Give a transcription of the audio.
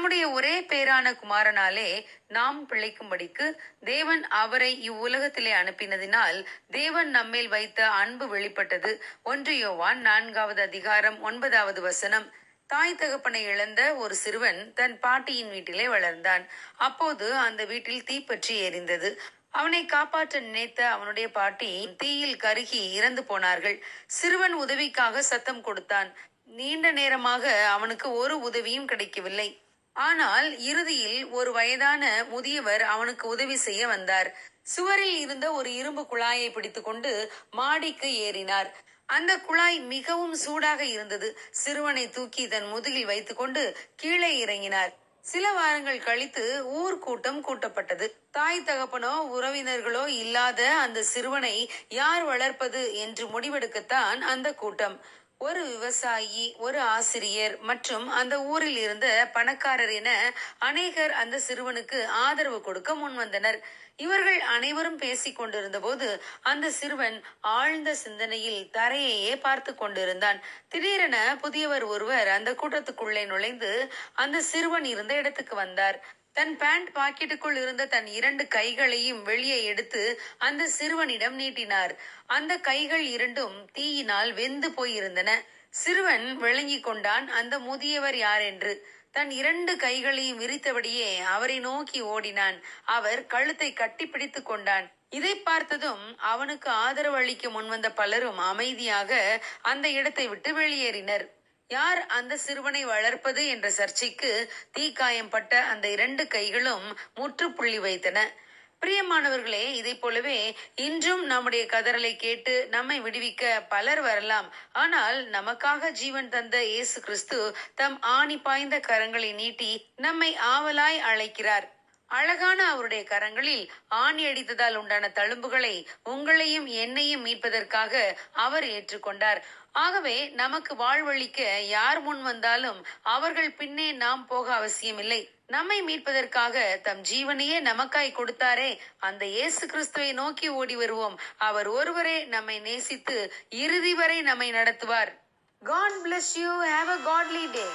தம்முடைய ஒரே பேரான குமாரனாலே நாம் பிழைக்கும்படிக்கு தேவன் அவரை இவ்வுலகத்திலே அனுப்பினதினால் தேவன் நம்மேல் வைத்த அன்பு வெளிப்பட்டது. ஒன்று யோவான் நான்காவது அதிகாரம் ஒன்பதாவது வசனம். தாய் தகப்பனை இழந்த ஒரு சிறுவன் தன் பாட்டியின் வீட்டிலே வளர்ந்தான். அப்போது அந்த வீட்டில் தீப்பற்றி எரிந்தது. அவனை காப்பாற்ற நினைத்த அவனுடைய பாட்டி தீயில் கருகி இறந்து போனார்கள். சிறுவன் உதவிக்காக சத்தம் கொடுத்தான். நீண்ட நேரமாக அவனுக்கு ஒரு உதவியும் கிடைக்கவில்லை. ஆனால் இறுதியில் ஒரு வயதான முதியவர் அவனுக்கு உதவி செய்ய வந்தார். சுவரில் இருந்த ஒரு இரும்பு குழாயை பிடித்துக்கொண்டு மாடிக்கு ஏறினார். அந்த குழாய் மிகவும் சூடாக இருந்தது. சிறுவனை தூக்கி தன் முதுகில் வைத்துக்கொண்டு கீழே இறங்கினார். சில வாரங்கள் கழித்து ஊர் கூட்டம் கூட்டப்பட்டது. தாய் தகப்பனோ உறவினர்களோ இல்லாத அந்த சிறுவனை யார் வளர்ப்பது என்று முடிவெடுக்கத்தான் அந்த கூட்டம். ஒரு விவசாயி ஒரு ஆசிரியர் மற்றும் அந்த ஊரில் இருந்த பணக்காரர் என அநேகர் அந்த சிறுவனுக்கு ஆதரவு கொடுக்க முன்வந்தனர் இவர்கள் அனைவரும் பேசிக் கொண்டிருந்த போது அந்த சிறுவன் ஆழ்ந்த சிந்தனையில் தரையையே பார்த்து கொண்டிருந்தான். திடீரென புதியவர் ஒருவர் அந்த கூட்டத்துக்குள்ளே நுழைந்து அந்த சிறுவன் இருந்த இடத்துக்கு வந்தார். தன் பேண்ட் பாக்கெட்டுக்குள் இருந்த தன் இரண்டு கைகளையும் வெளியே எடுத்து அந்த சிறுவனிடம் நீட்டினார். அந்த கைகள் இரண்டும் தீயினால் வெந்து போயிருந்தன. சிறுவன் விளங்கிக் கொண்டான் அந்த முதியவர் யார் என்று தன் இரண்டு கைகளையும் விரித்தபடியே அவரை நோக்கி ஓடினான். அவர் கழுத்தை கட்டி கொண்டான். இதை பார்த்ததும் அவனுக்கு ஆதரவு அளிக்க முன்வந்த பலரும் அமைதியாக அந்த இடத்தை விட்டு வெளியேறினர். யார் அந்த சிறுவனை வளர்ப்பது என்ற சர்ச்சைக்கு தீக்காயம்பட்ட அந்த இரண்டு கைகளும் முற்றுப்புள்ளி வைத்தன. பிரியமானவர்களே இதை போலவே இன்றும் நம்முடைய கதறலை கேட்டு நம்மை விடுவிக்க பலர் வரலாம். ஆனால் நமக்காக ஜீவன் தந்த இயேசு கிறிஸ்து தம் ஆணி பாய்ந்த கரங்களை நீட்டி நம்மை ஆவலாய் அழைக்கிறார். அழகான அவருடைய கரங்களில் ஆணி அடித்ததால் உண்டான தழும்புகளை உங்களையும் என்னையும் மீட்பதற்காக அவர் ஏற்றுக்கொண்டார். ஆகவே நமக்கு வாழ்வழிக்க யார் முன் வந்தாலும் அவர்கள் பின்னே நாம் போக அவசியமில்லை. நம்மை மீட்பதற்காக தம் ஜீவனையே நமக்காய் கொடுத்தாரே. அந்த இயேசு கிறிஸ்துவை நோக்கி ஓடி வருவோம். அவர் ஒருவரே நம்மை நேசித்து இறுதி வரை நம்மை நடத்துவார். God bless you have a godly day